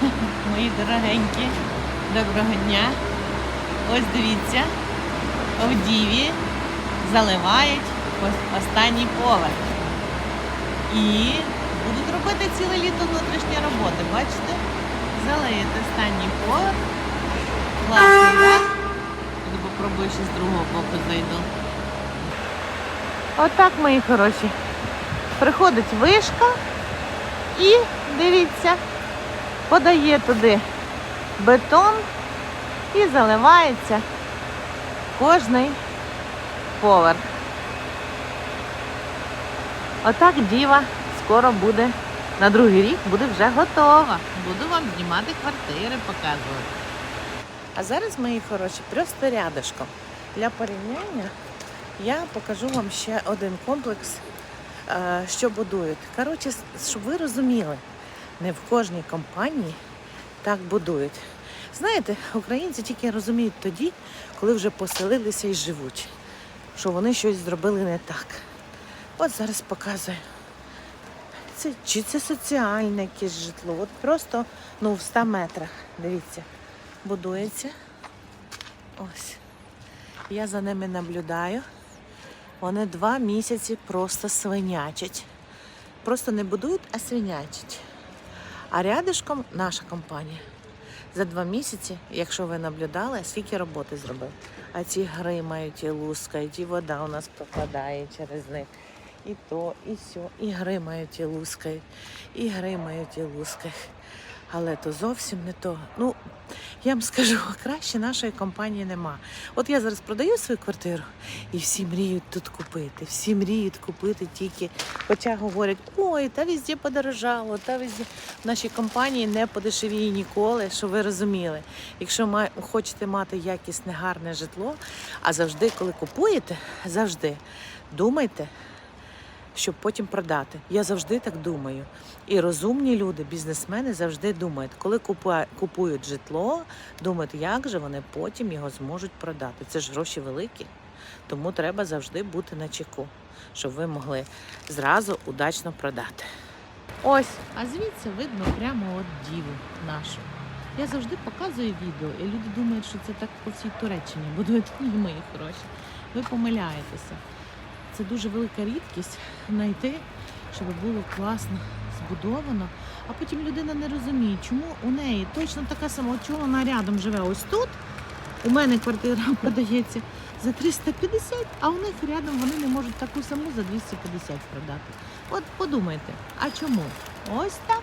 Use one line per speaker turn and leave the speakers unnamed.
Мої дорогенькі, доброго дня. Ось дивіться, в Діві заливають останній поверх. І будуть робити ціле літо внутрішні роботи. Бачите? Залиють останній поверх. Класний, так? Попробую ще з другого боку зайду. Отак, мої хороші. Приходить вишка і дивіться, подає туди бетон і заливається кожний поверх. Отак діва скоро буде, на другий рік буде вже готова. Буду вам знімати квартири, показувати. А зараз, мої хороші, просто рядышком. Для порівняння я покажу вам ще один комплекс, е, що будують. Коротше, щоб ви розуміли, не в кожній компанії так будують. Знаєте, українці тільки розуміють тоді, коли вже поселилися і живуть, що вони щось зробили не так. От зараз показую. Це, чи це соціальне якесь житло? От просто ну, в 100 метрах. Дивіться, будується. Ось. Я за ними наблюдаю. Вони два місяці просто свинячать. Просто не будують, а свинячать. А рядишком наша компанія. За два місяці, якщо ви наблюдали, скільки роботи зробив. А ці гримають і лускають, і вода у нас пропадає через них. І то, і сьо, і гримають, і лускають, і гримають, і лускають. Але то зовсім не то. Ну, я вам скажу, краще нашої компанії нема. От я зараз продаю свою квартиру, і всі мріють тут купити. Всі мріють купити тільки. Хоча говорять, ой, та везде подорожало, та везде. В нашій компанії не подешевіє ніколи, щоб ви розуміли. Якщо ма- хочете мати якісне, гарне житло, а завжди, коли купуєте, завжди думайте, щоб потім продати. Я завжди так думаю. І розумні люди, бізнесмени завжди думають, коли купують житло, думають, як же вони потім його зможуть продати. Це ж гроші великі. Тому треба завжди бути на чеку, щоб ви могли зразу удачно продати. Ось, а звідси видно прямо от діву нашу. Я завжди показую відео, і люди думають, що це так по всій Туреччині будують мої хороші. Ви помиляєтеся. Це дуже велика рідкість знайти, щоб було класно збудовано. А потім людина не розуміє, чому у неї точно така сама, чого вона рядом живе ось тут. У мене квартира продається за 350, а у них рядом вони не можуть таку саму за 250 продати. От подумайте, а чому? Ось так.